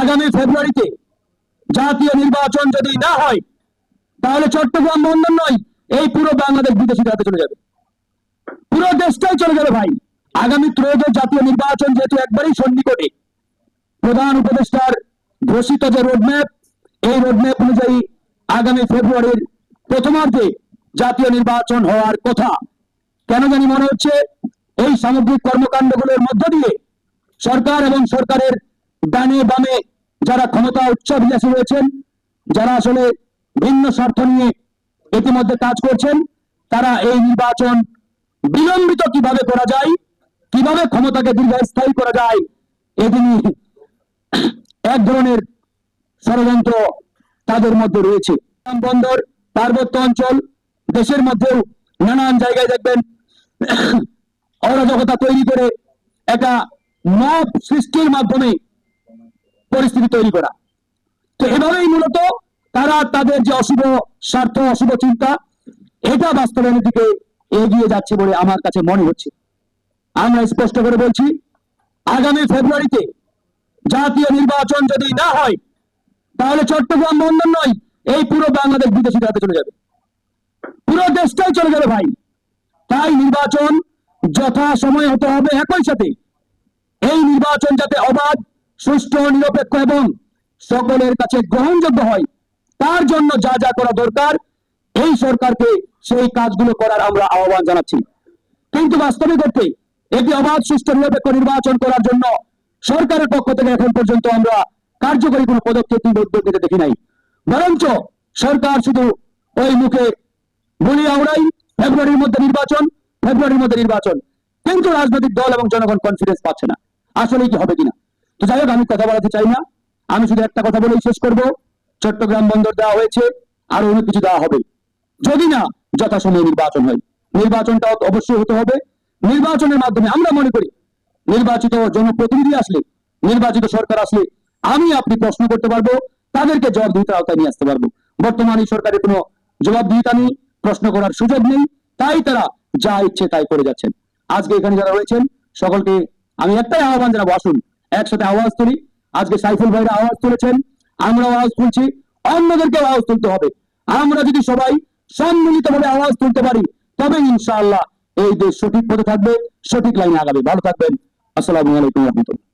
আগামী ফেব্রুয়ারিতে জাতীয় নির্বাচন যদি না হয়, তাহলে চট্টগ্রাম বন্দর নয়, এই পুরো বাংলাদেশ বিদেশিদের হাতে চলে যাবে। পুরো দেশটাই চলে যাবে ভাই। আগামী ত্রয়োদশ জাতীয় নির্বাচন যেহেতু একবারই সন্নিকটে, প্রধান উপদেষ্টার ঘোষিত যে রোডম্যাপ এই রোডম্যাপ অনুযায়ী আগামী ফেব্রুয়ারির প্রথমার্ধে জাতীয় নির্বাচন হওয়ার কথা। কেন জানি মনে হচ্ছে, এই সামগ্রিক কর্মকাণ্ডগুলোর মধ্য দিয়ে সরকার এবং সরকারের ডানে বামে যারা ক্ষমতা উচ্চাভিলাষী রয়েছেন, যারা আসলে ভিন্ন স্বার্থ নিয়ে ইতিমধ্যে কাজ করছেন, তারা এই নির্বাচন বিলম্বিত কীভাবে করা যায়, কীভাবে ক্ষমতাকে দীর্ঘস্থায়ী করা যায় এদিনই এক ধরনের ষড়যন্ত্র তাদের মধ্যে রয়েছে। বন্দর, পার্বত্য অঞ্চল, দেশের মধ্যেও নানান জায়গায় দেখবেন অরাজকতা তৈরি করে একটা মব সৃষ্টির মাধ্যমে পরিস্থিতি তৈরি করা। তো এভাবেই মূলত তারা তাদের যে অশুভ স্বার্থ, অশুভ চিন্তা, এটা বাস্তবায়নের দিকে এগিয়ে যাচ্ছে বলে আমার কাছে মনে হচ্ছে। আমরা স্পষ্ট করে বলছি, আগামী ফেব্রুয়ারিতে জাতীয় নির্বাচন যদি না হয়, তাহলে চট্টগ্রাম বন্দর নয়, এই পুরো বাংলাদেশ বিদেশিদের হাতে চলে যাবে। পুরো দেশটাই চলে যাবে ভাই। তাই নির্বাচন যথা সময় হতে হবে একই সাথে। এই নির্বাচন যাতে অবাধ সুষ্ঠু, নিরপেক্ষ এবং সকলের কাছে গ্রহণযোগ্য হয়। তার জন্য যা যা করা দরকার, এই সরকারকে সেই কাজগুলো করার আমরা আহ্বান জানাচ্ছি। কিন্তু বাস্তবিক অর্থে একটি অবাধ, সুষ্ঠু, নিরপেক্ষ নির্বাচন করার জন্য সরকারের পক্ষ থেকে এখন পর্যন্ত আমরা কার্যকরী কোনো পদক্ষেপ কিংবা উদ্যোগ নিতে দেখি নাই। বরঞ্চ সরকার শুধু ওই মুখে বলি আওড়াই ফেব্রুয়ারির মধ্যে নির্বাচন, ফেব্রুয়ারির মধ্যে নির্বাচন। কিন্তু রাজনৈতিক দল এবং জনগণ কনফিডেন্স পাচ্ছে না। আসলে কি হবে কিনা? যাই হোক, আমি কথা বলাতে চাই না। আমি শুধু একটা কথা বলেই শেষ করব। চট্টগ্রাম বন্দর দেওয়া হয়েছে আরও অনেক কিছু দেওয়া হবে। যদি না, যথাসময়ে নির্বাচন হয়। নির্বাচনটা অবশ্যই হতে হবে। নির্বাচনের মাধ্যমে আমরা মনে করি, নির্বাচিত জনপ্রতিনিধি আসলে, নির্বাচিত সরকার আসলে, আমি আপনি প্রশ্ন করতে পারব, তাদেরকে জবাবদিহিতার আওতায় নিয়ে আসতে পারব। বর্তমান সরকারের কোনো জবাবদিহিতা নেই, প্রশ্ন করার সুযোগ নেই, তাই তারা যা ইচ্ছে তাই করে যাচ্ছেন। আজকে এখানে যারা রয়েছেন, সকলকে আমি একটাই আহ্বান জানাব, আসুন একসাথে আওয়াজ তুলি। আজকে সাইফুল ভাইরা আওয়াজ তুলেছেন, আমরাও আওয়াজ তুলছি, অন্যদেরকেও আওয়াজ তুলতে হবে। আমরা যদি সবাই সম্মিলিত ভাবে আওয়াজ তুলতে পারি, তবে ইনশাআল্লাহ এই দেশ সঠিক পথে থাকবে, সঠিক লাইনে আগাবে। ভালো থাকবেন। আসসালামু আলাইকুম রহমতুল্লাহ।